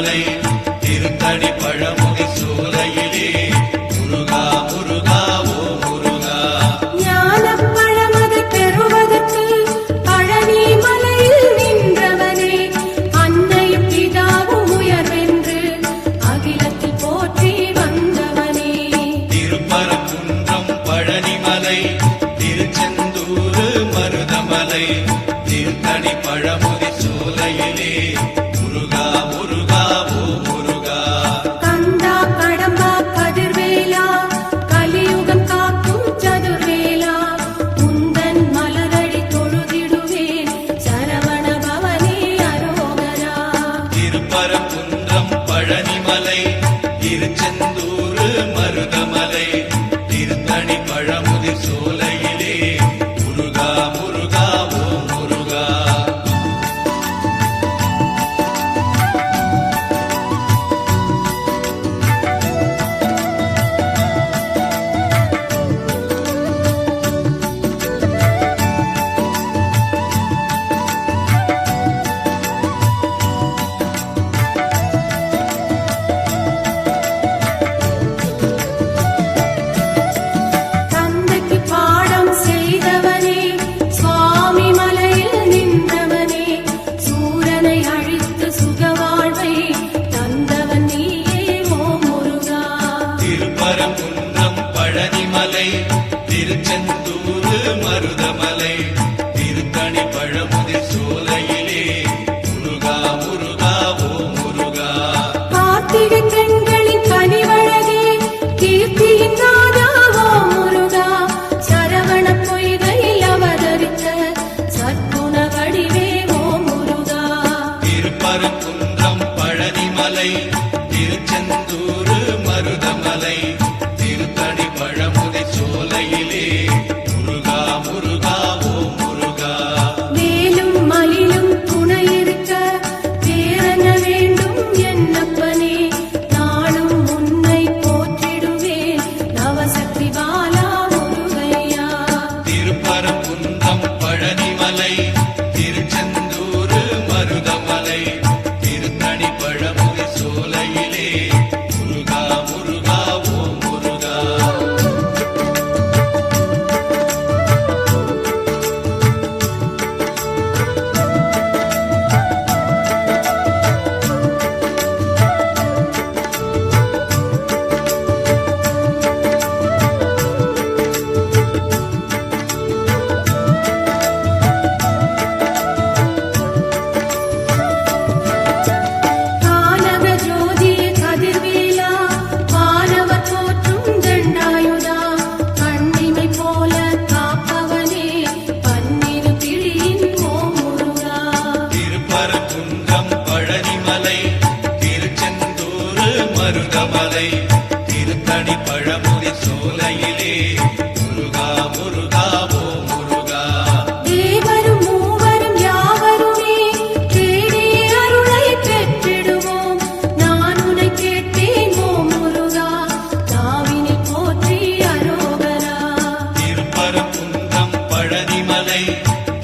மாலை திருத்தடி பழமுகை சோலையிலே Muruga Muruga Palanimalai Tiruchendur Marudhamalai.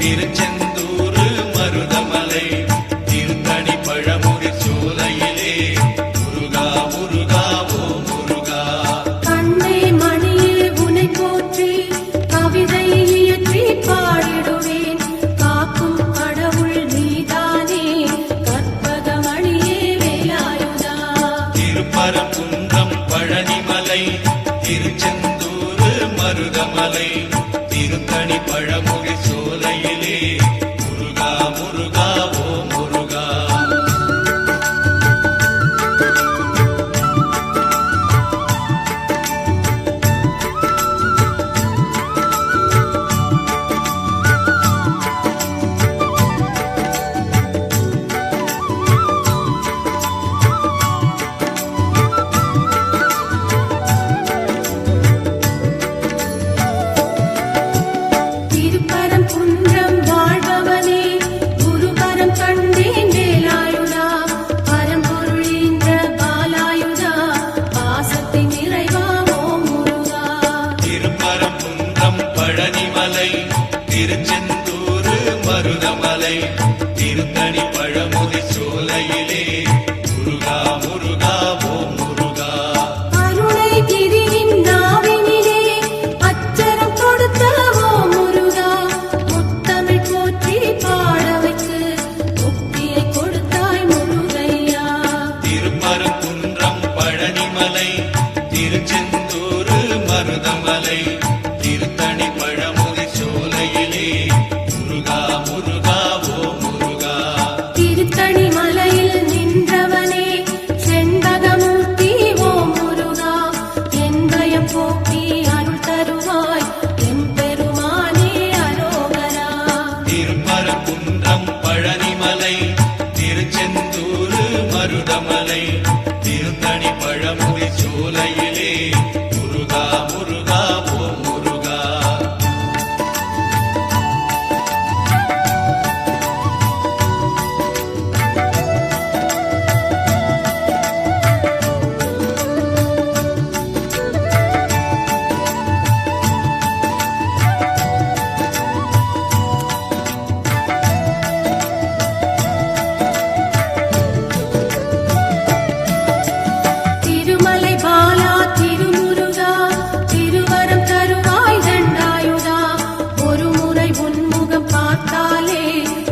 Peter Jen- কালে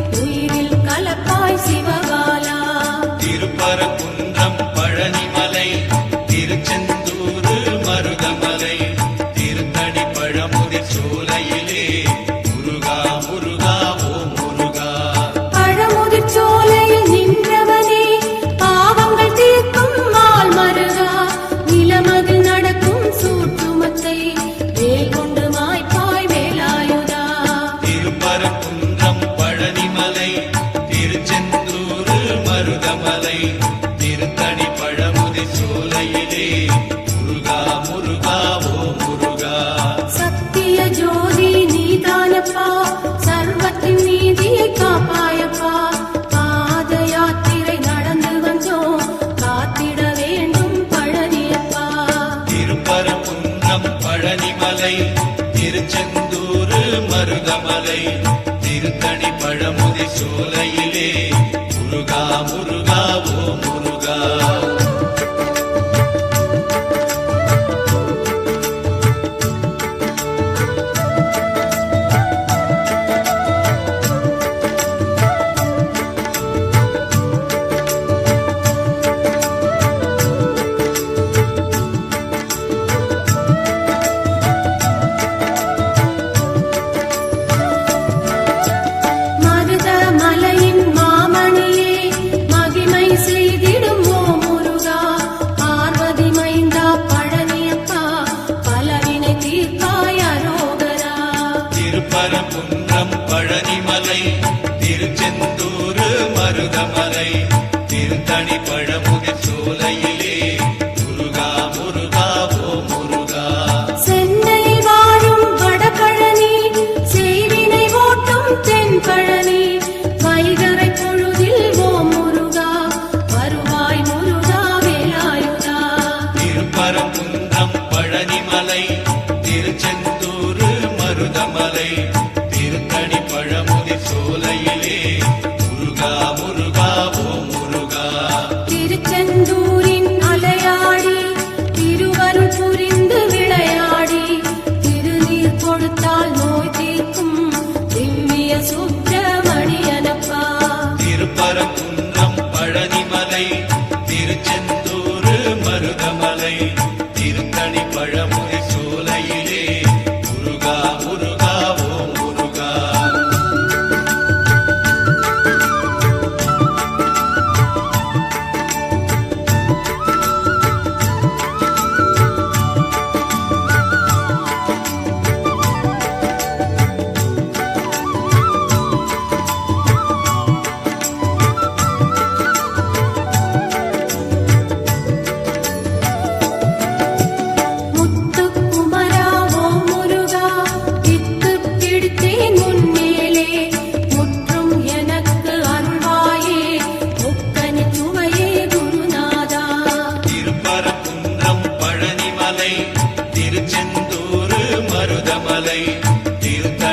மருதமலை திருத்தணி பழமுதி சோலையிலே முருகா முருகா ஓ முருகா.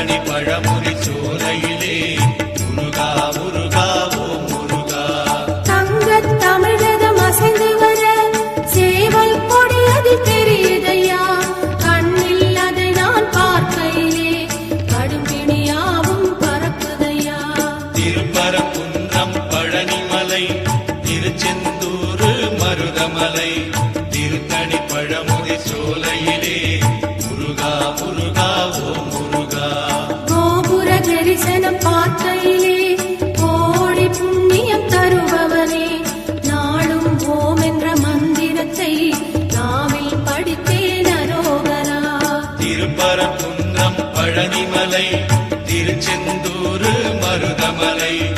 பழமொழி பழனிமலை திருச்செந்தூர் மருதமலை.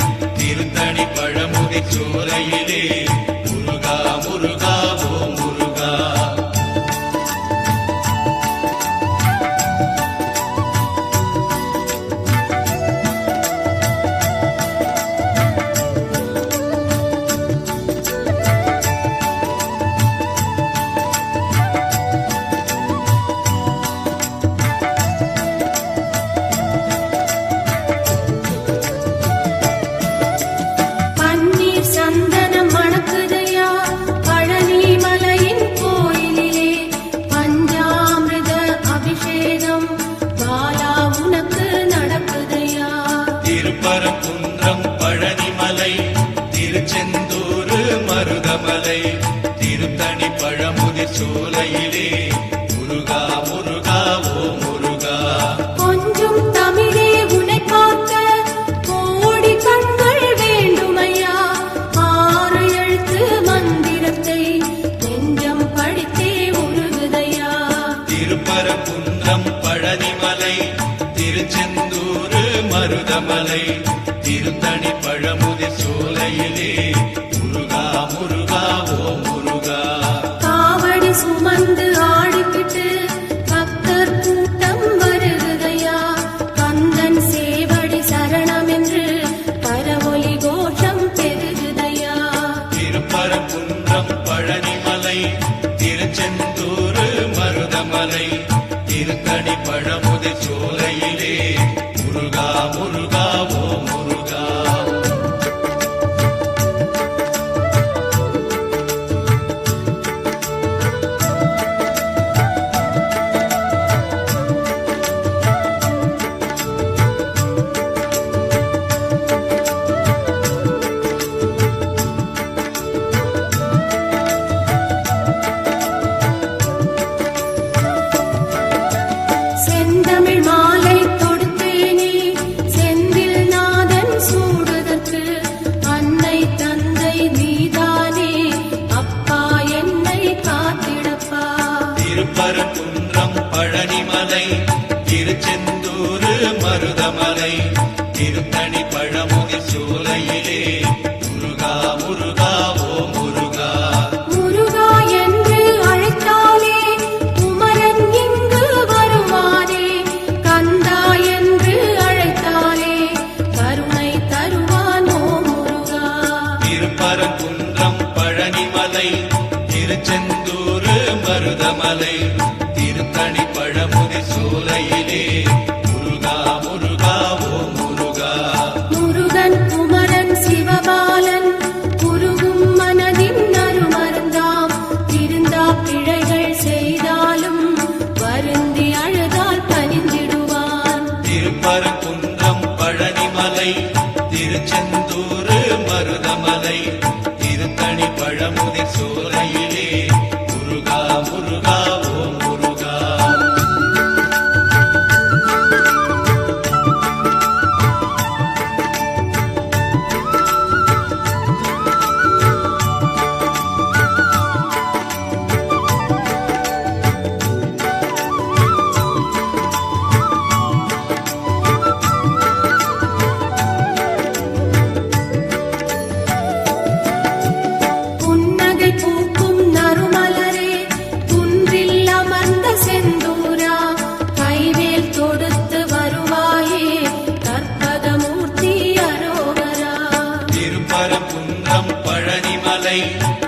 பரப்புன்னம் பழனிமலை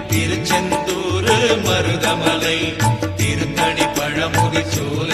திருச்செந்தூர் மருதமலை திருத்தணி பழமுகி சோலை.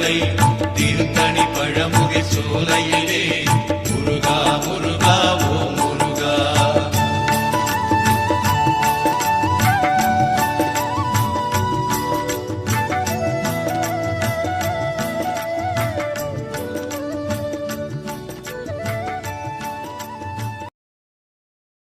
திருச்செந்தூர் திருத்தணி பழமுகை சோலையிலே.